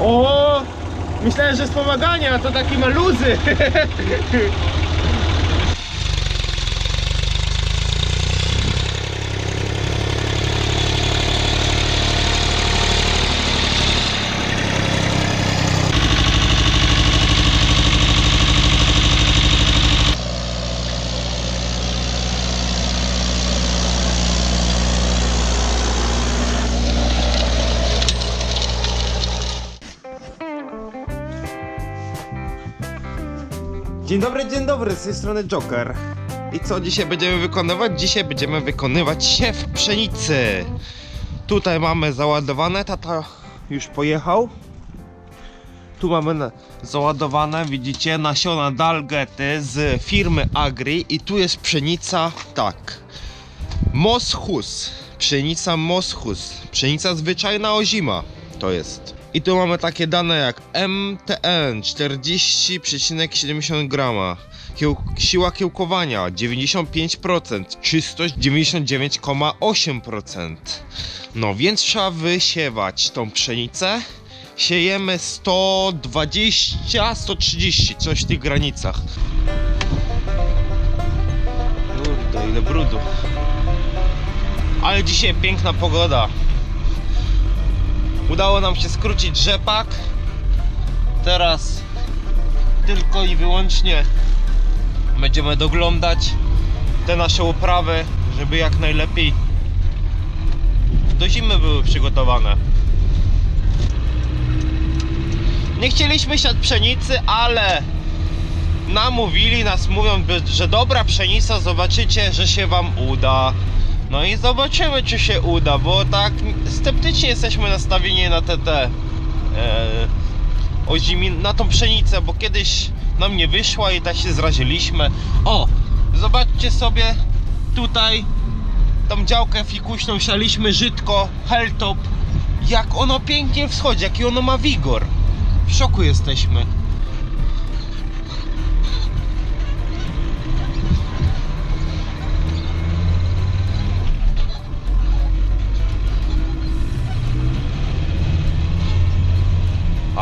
O! Myślałem, że wspomaganie, a to takie maluzy. Dzień dobry, dzień dobry, z tej strony Joker. I co dzisiaj będziemy wykonywać? Dzisiaj będziemy wykonywać siew pszenicy. Tutaj mamy załadowane, tata już pojechał. Tu mamy załadowane, widzicie, nasiona dalgety z firmy Agri i tu jest pszenica, tak. Moschus, pszenica Moschus, pszenica zwyczajna ozima to jest. I tu mamy takie dane jak MTN 40,70 grama, Kieł, siła kiełkowania 95%, czystość 99,8%. No więc trzeba wysiewać tą pszenicę. Siejemy 120, 130, coś w tych granicach. Kurde, ile brudu. Ale dzisiaj piękna pogoda. Udało nam się skrócić rzepak. Teraz tylko i wyłącznie będziemy doglądać te nasze uprawy, żeby jak najlepiej do zimy były przygotowane. Nie chcieliśmy siać pszenicy, ale namówili nas, mówią, by- że dobra pszenica, zobaczycie, że się wam uda. No i zobaczymy, czy się uda, bo tak sceptycznie jesteśmy nastawieni na te, te e, ozimi, na tą pszenicę, bo kiedyś nam nie wyszła i tak się zraziliśmy. O, zobaczcie sobie tutaj tą działkę fikuśną sialiśmy żytko, helltop. Jak ono pięknie wschodzi, jaki ono ma wigor. W szoku jesteśmy.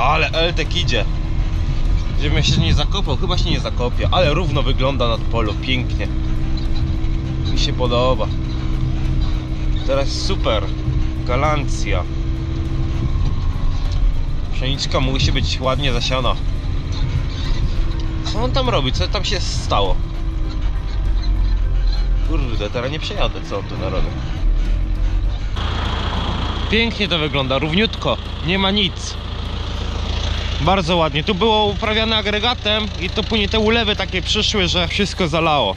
Ale Eltek idzie. Żebym się nie zakopał, chyba się nie zakopie, ale równo wygląda nad polu, pięknie. Mi się podoba. Teraz super. Galancja. Pszeniczka musi być ładnie zasiana. Co on tam robi? Co tam się stało? Kurde, teraz nie przejadę, co on tu narobił. Pięknie to wygląda, równiutko, nie ma nic. Bardzo ładnie. Tu było uprawiane agregatem i to później te ulewy takie przyszły, że wszystko zalało.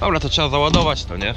Dobra, to trzeba załadować to, nie?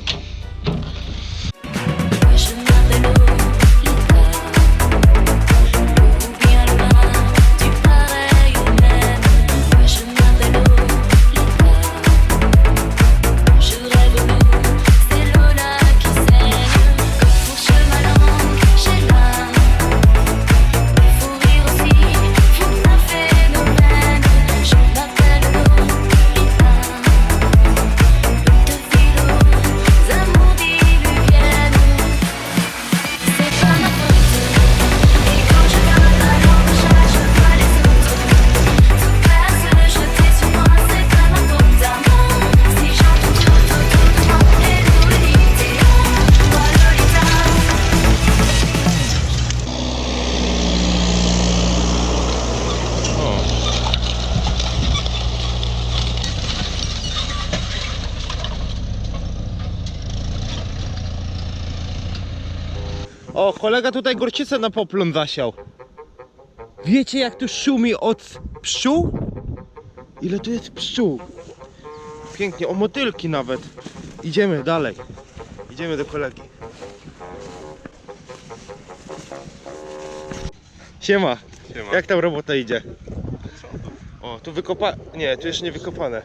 Kolega tutaj gorczycę na poplon zasiał. Wiecie jak tu szumi od pszczół? Ile tu jest pszczół? Pięknie, o motylki nawet. Idziemy dalej. Idziemy do kolegi. Siema. Siema. Jak tam robota idzie? O, tu wykopa... Nie, tu jeszcze nie wykopane.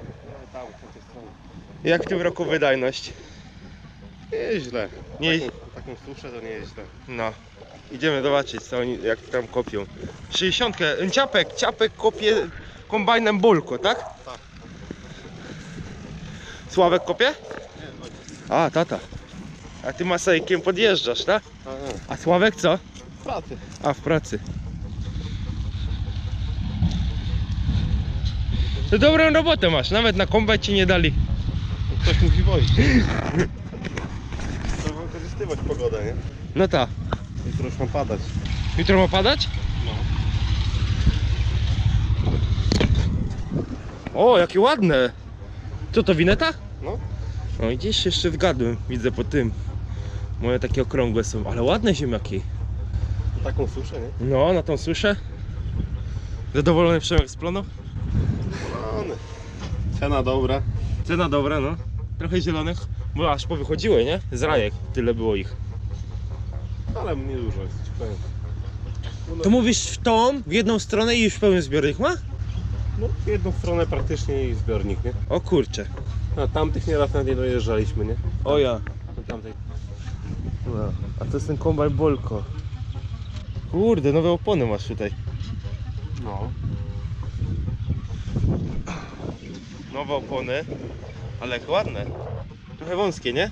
Jak w tym roku wydajność? Nieźle. Nie... Taką, suszę to nie jest źle. No. Idziemy zobaczyć co oni, jak tam kopią. 60. Ciapek, ciapek kopie kombajnem Bolko, tak? Tak. Sławek kopie? A, tata. A ty masejkiem podjeżdżasz, tak? A, A Sławek co? pracy. A, w pracy. To dobrą robotę masz, nawet na kombaj ci nie dali. Ktoś musi wozić. Wykorzystywać pogodę, nie? No ta. Jutro już ma padać. Jutro ma padać? No. O, jakie ładne. Co to, wineta? No. No i gdzieś jeszcze zgadłem, widzę po tym. Moje takie okrągłe są, ale ładne ziemniaki. Taką suszę, nie? No, na tą słyszę. Zadowolony Przemek z plonu? One. Cena dobra. Cena dobra, no. Trochę zielonych, bo aż powychodziły, nie? Z rajek, tyle było ich. Ale niedużo jest, ci powiem. No, To mówisz w tą, w jedną stronę i już pełen zbiornik ma? no, w jedną stronę praktycznie i zbiornik, nie? O kurcze. Na tamtych nieraz nawet nie dojeżdżaliśmy, nie? O ja. Tamtej. No, a to jest ten kombaj Bolko. Kurde, nowe opony masz tutaj. No. Nowe opony, ale ładne. Trochę wąskie, nie?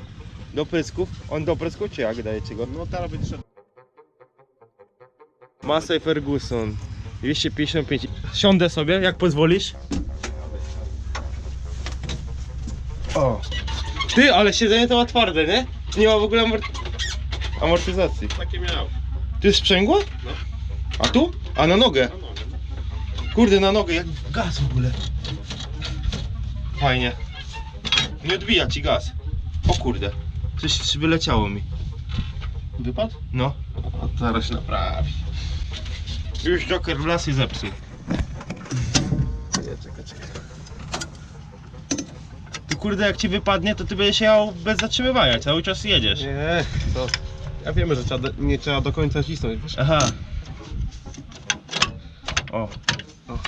Do prysków. On do prysków czy jak dajecie go? No teraz by trzeba. Massey Ferguson 255. Siądę sobie, jak pozwolisz. O. Ty, ale siedzenie to ma twarde, nie? Nie ma w ogóle amort... amortyzacji. Takie miał. Tu jest sprzęgło? No. A tu? A na nogę. No, no, Kurde, na nogę, jak gaz w ogóle. Fajnie. Nie odbija ci gaz. O kurde. Coś wyleciało mi. Wypadł? No. A zaraz się naprawi. Już Joker w las i zepsuł. Nie, czekaj, czekaj. Ty kurde, jak ci wypadnie, to ty będziesz jechał bez zatrzymywania, cały czas jedziesz. Nie, to... Ja wiemy, że trzeba do, nie trzeba do końca cisnąć, wiesz? Aha. O. o.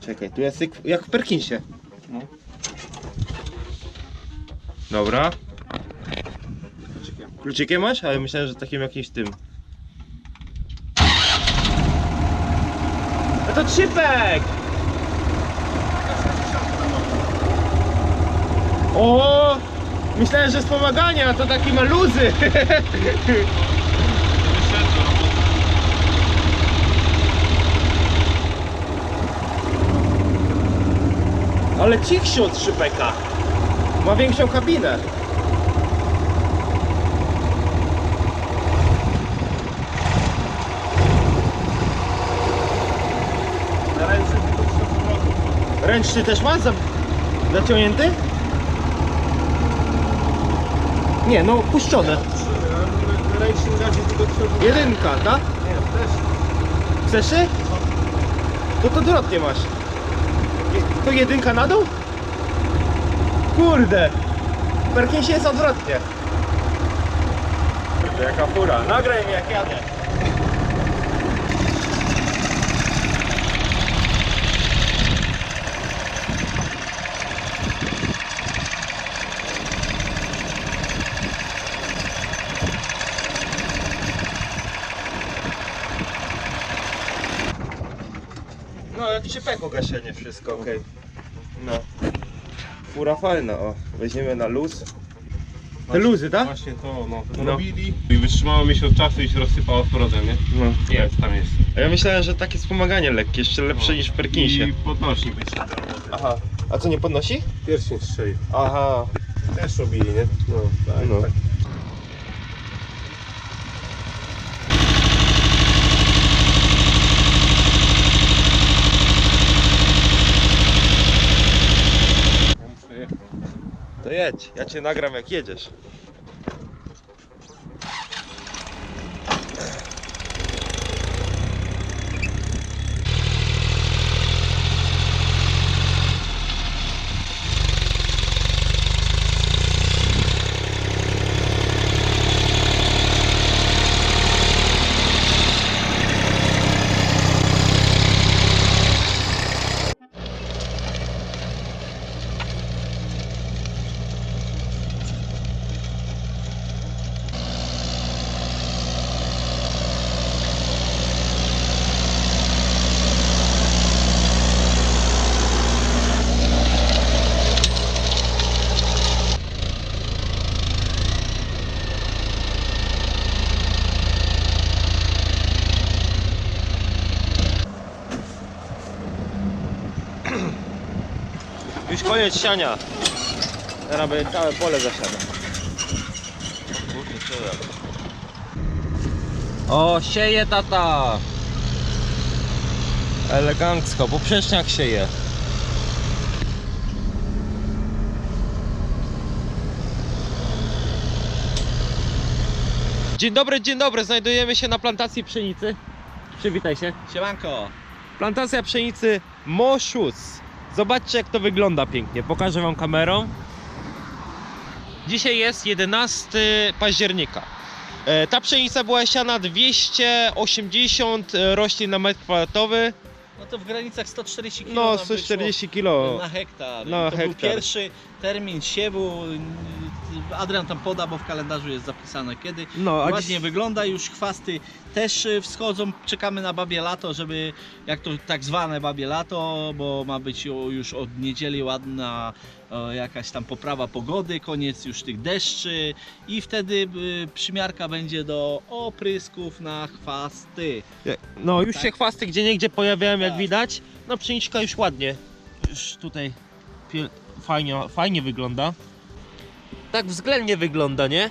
Czekaj, tu jest jak, jak w Perkinsie. No. Dobra. Czekaj. Kluczykiem masz? Ale myślałem, że takim jakimś tym. No to trzypek! O! Myślałem, że wspomaganie, a to taki ma luzy. Ale cichszy od szypeka. Ma większą kabinę. Na ręce tylko 300 powrotów. Ręczny też ma za... zaciągnięty? Nie, no puszczone. Ręczny gazie tylko 300 powrotów. Jedynka, tak? Nie, też. Chcesz? To to odwrotnie masz. To jedynka na dół? Kurde! W Perkinsie jest odwrotnie. Kurde, jaka fura. Nagraj mnie jak jadę. No, jak szybko gaszenie, wszystko ok. No. Fura fajna, o. Weźmiemy na luz. Te luzy, tak? Właśnie to, no. To No. robili i wytrzymało miesiąc czasu i się rozsypało z powrotem, nie? No. Jest, tam jest. A ja myślałem, że takie wspomaganie lekkie, jeszcze lepsze No. niż w Perkinsie. I podnośnik wytrzymał do roboty. Aha. A co, nie podnosi? Pierścień strzelił. Aha. Też robili, nie? No, tak, No. tak. To jedź, ja cię nagram jak jedziesz. Koniec siania. Teraz będzie całe pole zasiane. O, sieje tata! Elegancko, poprzeczniak sieje. Dzień dobry, dzień dobry. Znajdujemy się na plantacji pszenicy. Przywitaj się. Siemanko! Plantacja pszenicy Moszus. Zobaczcie jak to wygląda pięknie. Pokażę wam kamerą. Dzisiaj jest 11 października. E, Ta pszenica była siana 280 roślin na metr kwadratowy. No to w granicach 140 kg. No 140 kg. na hektar. Na to był hektar. pierwszy termin siewu. Adrian tam poda, bo w kalendarzu jest zapisane kiedy. No, Ładnie dziś... wygląda, już chwasty też y, wschodzą. Czekamy na babie lato, żeby jak to tak zwane babie lato, bo ma być ju- już od niedzieli ładna jakaś tam poprawa pogody, koniec już tych deszczy i wtedy y, przymiarka będzie do oprysków na chwasty. No już Tak. się chwasty gdzie niegdzie pojawiają jak Tak. widać. No pszeniczka już ładnie. Już tutaj fajnie, fajnie wygląda. Tak względnie wygląda, nie?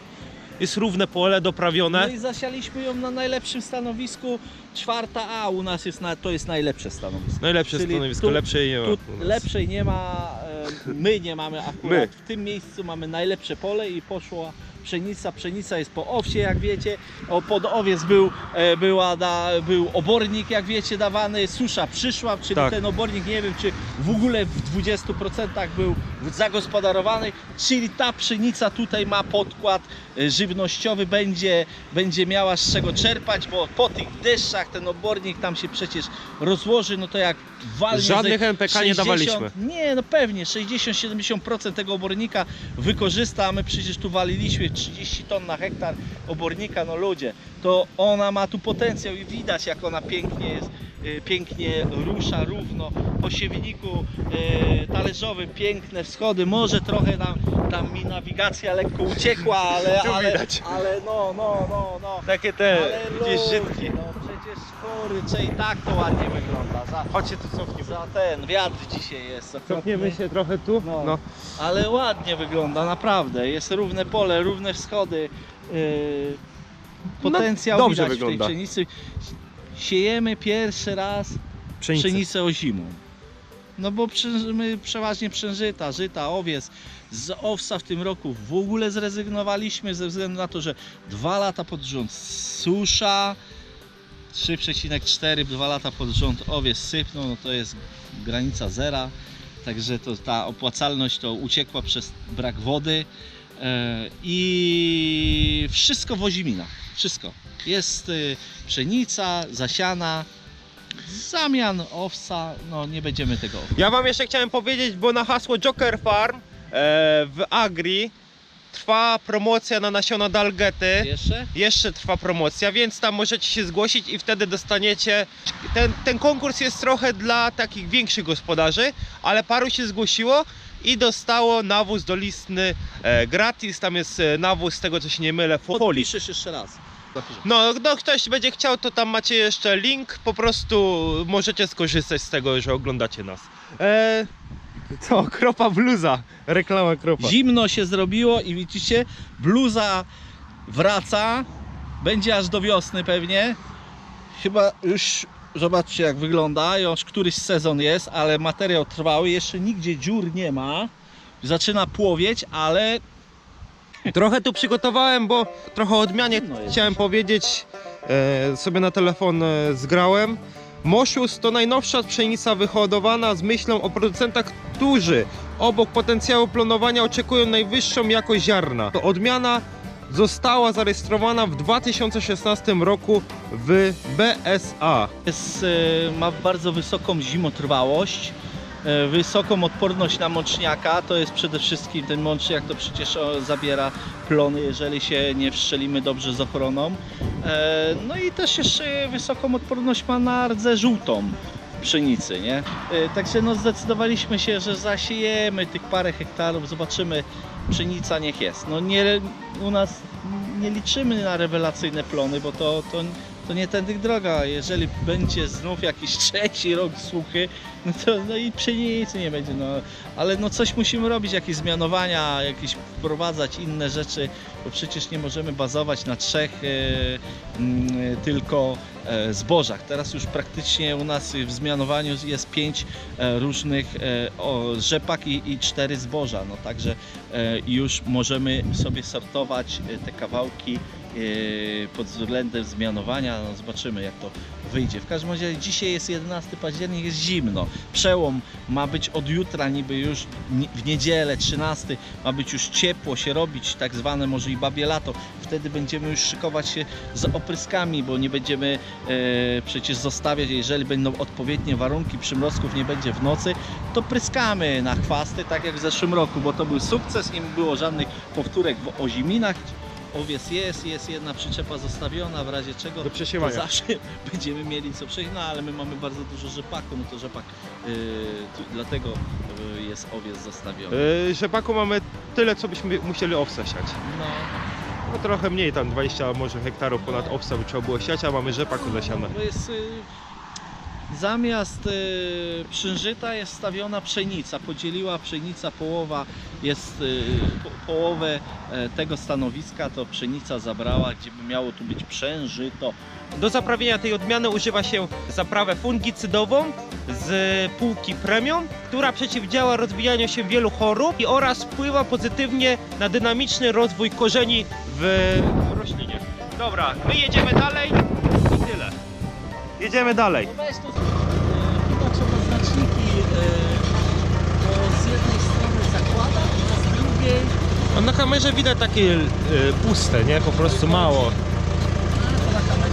Jest równe pole doprawione. No i zasialiśmy ją na najlepszym stanowisku. Czwarta A u nas jest na, to jest najlepsze stanowisko. Najlepsze Czyli stanowisko, tu- lepsze nie ma. Lepszej nie ma, e, my nie mamy akurat. My. W tym miejscu mamy najlepsze pole i poszła pszenica. Pszenica jest po owsie, jak wiecie. O, pod owiec był, e, była da, był obornik, jak wiecie, dawany. Susza przyszła, czyli Tak. ten obornik, nie wiem czy w ogóle w 20% był zagospodarowany. Czyli ta pszenica tutaj ma podkład e, żywnościowy, będzie, będzie miała z czego czerpać, bo po tych deszczach ten obornik tam się przecież rozłoży, no to jak walnie Żadnych NPK nie dawaliśmy. Nie, no pewnie, 60-70% tego obornika wykorzysta, a my przecież tu waliliśmy 30 ton na hektar obornika, no ludzie, to ona ma tu potencjał i widać jak ona pięknie jest, y, pięknie rusza równo po siewniku y, talerzowym, piękne wschody, może trochę nam, tam mi nawigacja lekko uciekła, ale, Tu ale, widać. ale no, no, no, no. Takie te Ale gdzieś ludzie, żytki. No przecież kurczę i tak to ładnie wygląda. Za, Chodźcie tu cofnijmy. za ten wiatr dzisiaj jest. okropny. Cofniemy się trochę tu. No. No. Ale ładnie wygląda, naprawdę. Jest równe pole, równe wschody. Yy, potencjał dobrze widać wygląda. w tej pszenicy. Siejemy pierwszy raz Pszenicę. pszenicę o zimą. No bo przy, my przeważnie przężyta, żyta, owiec. Z owsa w tym roku w ogóle zrezygnowaliśmy ze względu na to, że dwa lata pod rząd susza, 3,4, dwa lata pod rząd owiec sypną, no to jest granica zera. Także to ta opłacalność to uciekła przez brak wody e, i wszystko w ozimina. Wszystko. Jest y, pszenica, zasiana, zamian owsa, no nie będziemy tego Ja wam jeszcze chciałem powiedzieć, bo na hasło Joker Farm e, w Agri trwa promocja na nasiona Dalgety. jeszcze. Jeszcze trwa promocja, więc tam możecie się zgłosić i wtedy dostaniecie. Ten, ten konkurs jest trochę dla takich większych gospodarzy, ale paru się zgłosiło i dostało nawóz do listny e, gratis. Tam jest e, nawóz, z tego co się nie mylę, folii. Podpiszesz jeszcze raz. No, no, ktoś będzie chciał, to tam macie jeszcze link. Po prostu możecie skorzystać z tego, że oglądacie nas. E, co? Kropa bluza. Reklama kropa. Zimno się zrobiło i widzicie, bluza wraca, będzie aż do wiosny pewnie. Chyba już zobaczcie jak wygląda, już któryś sezon jest, ale materiał trwały, jeszcze nigdzie dziur nie ma. Zaczyna płowieć, ale Trochę tu przygotowałem, bo trochę o odmianie No chciałem powiedzieć. E, sobie na telefon e, zgrałem. Mosius to najnowsza pszenica wyhodowana z myślą o producentach, którzy obok potencjału planowania oczekują najwyższą jakość ziarna. To odmiana została zarejestrowana w 2016 roku w BSA. jest, e, ma bardzo wysoką zimotrwałość, wysoką odporność na mączniaka. To jest przede wszystkim ten mączniak, to przecież zabiera plony, jeżeli się nie wszczelimy dobrze z ochroną. E, No i też jeszcze wysoką odporność ma na rdzę żółtą pszenicy, nie? E, Także no zdecydowaliśmy się, że zasiejemy tych parę hektarów, zobaczymy, pszenica niech jest. No nie, u nas nie liczymy na rewelacyjne plony, bo to, to to nie tędy droga. Jeżeli będzie znów jakiś trzeci rok suchy, no to no i pszenicy nie będzie. No. Ale no coś musimy robić, jakieś zmianowania, jakieś wprowadzać inne rzeczy, bo przecież nie możemy bazować na trzech e, mm, tylko e, zbożach. Teraz już praktycznie u nas w zmianowaniu jest pięć e, różnych e, o, rzepak i, i cztery zboża. No także e, już możemy sobie sortować e, te kawałki pod względem zmianowania. No zobaczymy jak to wyjdzie. W każdym razie dzisiaj jest 11 październik, jest zimno. Przełom ma być od jutra, niby już w niedzielę 13 ma być już ciepło się robić, tak zwane może i babie lato. Wtedy będziemy już szykować się z opryskami, bo nie będziemy e, przecież zostawiać, jeżeli będą odpowiednie warunki, przymrozków nie będzie w nocy, to pryskamy na chwasty, tak jak w zeszłym roku, bo to był sukces, nie było żadnych powtórek w oziminach. Owiec jest, jest jedna przyczepa zostawiona, w razie czego Do to zawsze będziemy mieli co przejść, no ale my mamy bardzo dużo rzepaku, no to rzepak, yy, tu, dlatego yy, jest owiec zostawiony. Yy, rzepaku mamy tyle, co byśmy musieli owsa siać. No, No trochę mniej, tam 20 może hektarów ponad owsa by trzeba było siać, a mamy rzepaku zasiane. To jest y, zamiast y, przynżyta jest stawiona pszenica. Podzieliła pszenica połowa jest y, po, połowę e, tego stanowiska to pszenica zabrała, gdzie by miało tu być przężyto. Do zaprawienia tej odmiany używa się zaprawę fungicydową z półki premium, która przeciwdziała rozwijaniu się wielu chorób i oraz wpływa pozytywnie na dynamiczny rozwój korzeni w roślinie. Dobra, my jedziemy dalej i tyle. Jedziemy dalej. No weź tu chyba trzeba znaczniki, e, bo z jednej strony zakłada, a z drugiej A na kamerze widać takie e, puste, nie? Po prostu mało.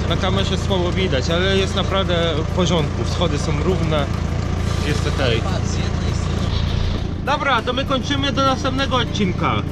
no, na kamerze słabo widać, ale jest naprawdę w porządku. Schody są równe. Jest okej. patrz, z jednej strony Dobra, to my kończymy do następnego odcinka.